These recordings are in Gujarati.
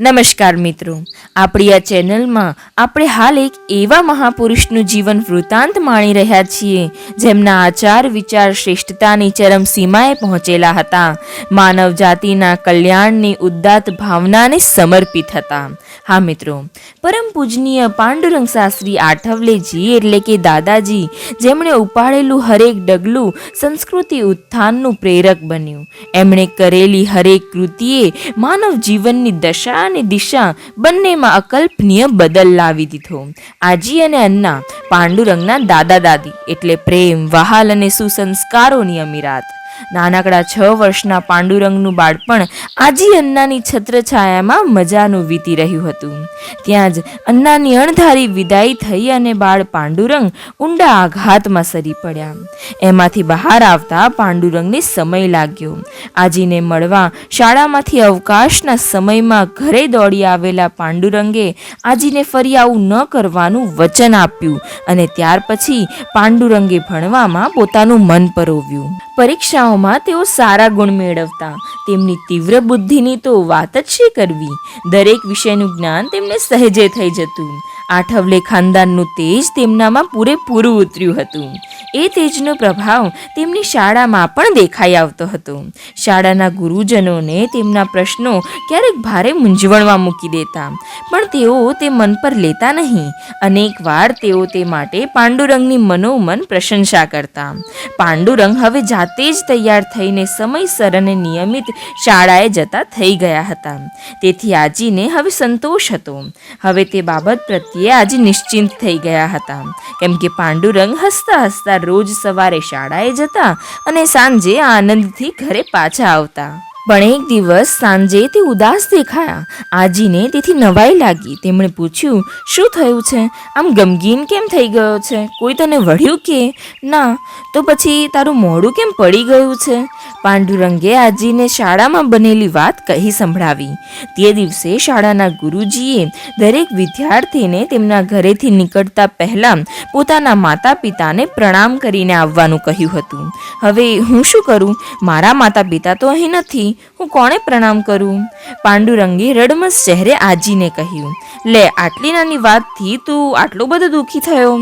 નમસ્કાર મિત્રો. આપણી આ ચેનલમાં આપણે હાલ એક એવા મહાપુરુષનું જીવન વૃત્તાંત માણી રહ્યા છીએ, જેમના આચાર, વિચાર, શ્રેષ્ઠતાની ચરમ સીમાએ પહોંચેલા હતા. માનવ જાતિના કલ્યાણની ઉદ્દાત ભાવનાને સમર્પિત હતા. હા મિત્રો, પરમ પૂજનીય પાંડુરંગ શાસ્ત્રી આઠવલેજી એટલે કે દાદાજી, જેમણે ઉપાડેલું હરેક ડગલું સંસ્કૃતિ ઉત્થાનનું પ્રેરક બન્યું. એમણે કરેલી હરેક કૃતિએ માનવ જીવનની દશા અને દિશા બંનેમાં અકલ્પનીય બદલ લાવી દીધો. આજી અને અન્ના, પાંડુરંગના દાદા દાદી એટલે પ્રેમ, વહાલ અને સુસંસ્કારોની અમીરાત. નાનકડા છ વર્ષના પાંડુરંગનું બાળપણ આજી અન્નાની છત્રછાયામાં મજાનું વીતી રહ્યું હતું. ત્યાં જ અન્નાની અણધારી વિદાય થઈ અને બાળ પાંડુરંગ ઊંડા આઘાતમાં સરી પડ્યા. એમાંથી બહાર આવતા પાંડુરંગને સમય લાગ્યો. આજીને મળવા શાળામાંથી અવકાશના સમયમાં ઘરે દોડી આવેલા પાંડુરંગે આજીને ફરી આવું ન કરવાનું વચન આપ્યું અને ત્યાર પછી પાંડુરંગે ભણવામાં પોતાનું મન પરોવ્યું. પરીક્ષાઓમાં તેઓ સારા ગુણ મેળવતા. તેમની તીવ્ર બુદ્ધિની તો વાત જ શી કરવી? દરેક વિષયનું જ્ઞાન તેમને સહેજે થઈ જતું. આઠવલે ખાનદાનનું તેજ તેમનામાં પૂરેપૂરું ઉતર્યું હતું. એ તેજનો પ્રભાવ તેમની શાળામાં પણ દેખાઈ આવતો હતો. શાળાના ગુરુજનોને તેમના પ્રશ્નો ક્યારેક ભારે મૂંઝવણમાં મૂકી દેતા, પણ તેઓ તે મન પર લેતા નહીં. અનેકવાર તેઓ તે માટે પાંડુરંગની મનોમન પ્રશંસા કરતા. પાંડુરંગ હવે જાતે જ તૈયાર થઈને સમયસર અને નિયમિત શાળાએ જતા થઈ ગયા હતા. તેથી આજીને હવે સંતોષ હતો. હવે તે બાબત પ્રત્યે આજે નિશ્ચિંત થઈ ગયા હતા. કેમ કે પાંડુરંગ હસતા હસતા રોજ સવારે શાળાએ જતા અને સાંજે આનંદથી ઘરે પાછા આવતા. પણ એક દિવસ સાંજે તે ઉદાસ દેખાયા. આજીને તેથી નવાઈ લાગી. તેમણે પૂછ્યું, શું થયું છે? આમ ગમગીન કેમ થઈ ગયો છે? કોઈ તને વળ્યું કે? ના, તો પછી તારું મોડું કેમ પડી ગયું છે? પાંડુરંગે આજીને શાળામાં બનેલી વાત કહી સંભળાવી. તે દિવસે શાળાના ગુરુજીએ દરેક વિદ્યાર્થીને તેમના ઘરેથી નીકળતા પહેલા પોતાના માતા પિતાને પ્રણામ કરીને આવવાનું કહ્યું હતું. હવે હું શું કરું? મારા માતા પિતા તો અહીં નથી. હું કોણે પ્રણામ કરું? પાંડુરંગે રડમસ ચહેરે આજીને કહ્યું, લે, આટલી નાની વાતથી તું આટલો બધો દુઃખી થયો?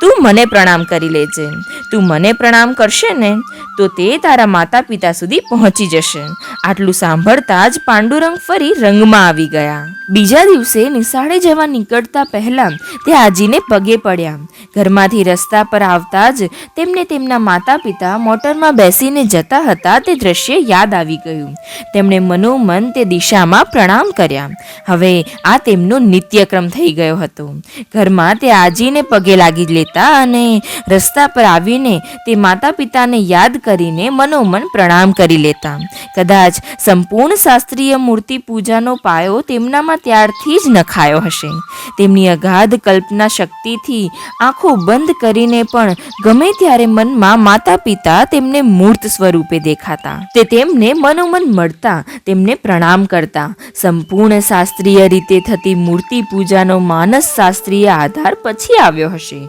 તું મને પ્રણામ કરી લેજે. તું મને પ્રણામ કરશે ને, તો તે તારા માતા પિતા સુધી પહોંચી જશે. આટલું સાંભળતા જ પાંડુરંગ ફરી રંગમાં આવી ગયા. બીજા દિવસે નિશાળે જવા નીકળતા પહેલા તે આજીને પગે પડ્યા. ઘરમાંથી રસ્તા પર આવતા જ તેમને તેમના માતા પિતા મોટરમાં બેસીને જતા હતા તે દ્રશ્ય યાદ આવી ગયું. તેમણે મનોમન તે દિશામાં પ્રણામ કર્યા. હવે આ તેમનો નિત્યક્રમ થઈ ગયો હતો. ઘરમાં તે આજીને પગે લાગી લેતા અને રસ્તા પર આવીને તે માતા પિતાને યાદ કરીને મનોમન પ્રણામ કરી લેતા. કદાચ સંપૂર્ણ શાસ્ત્રીય મૂર્તિ પૂજાનો પાયો તેમનામાં ત્યારથી જ નખાયો હશે. તેમની અગાધ કલ્પના શક્તિથી આંખો બંધ કરીને પણ ગમે ત્યારે મનમાં માતા પિતા તેમને મૂર્ત સ્વરૂપે દેખાતા. તે તેમને મનોમન મળતા તેમને પ્રણામ કરતા. સંપૂર્ણ શાસ્ત્રીય રીતે થતી મૂર્તિ પૂજાનો માનસ શાસ્ત્રીય આધાર પછી આવ્યો હશે.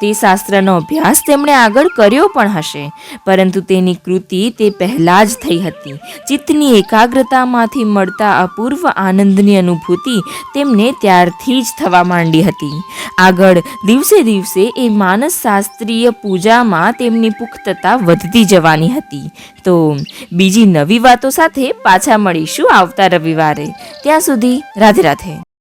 તે શાસ્ત્રનો અભ્યાસ તેમણે આગળ કર્યો પણ હશે, પરંતુ તેની કૃતિ તે પહેલાં જ થઈ હતી. ચિત્તની એકાગ્રતામાંથી મળતા અપૂર્વ આનંદની અનુભૂતિ તેમને ત્યારથી જ થવા માંડી હતી. આગળ દિવસે દિવસે એ માનસ શાસ્ત્રીય પૂજામાં તેમની પુખ્તતા વધતી જવાની હતી. તો બીજી નવી વાતો સાથે પાછા મળીશું આવતા રવિવારે. ત્યાં સુધી રાધે રાધે.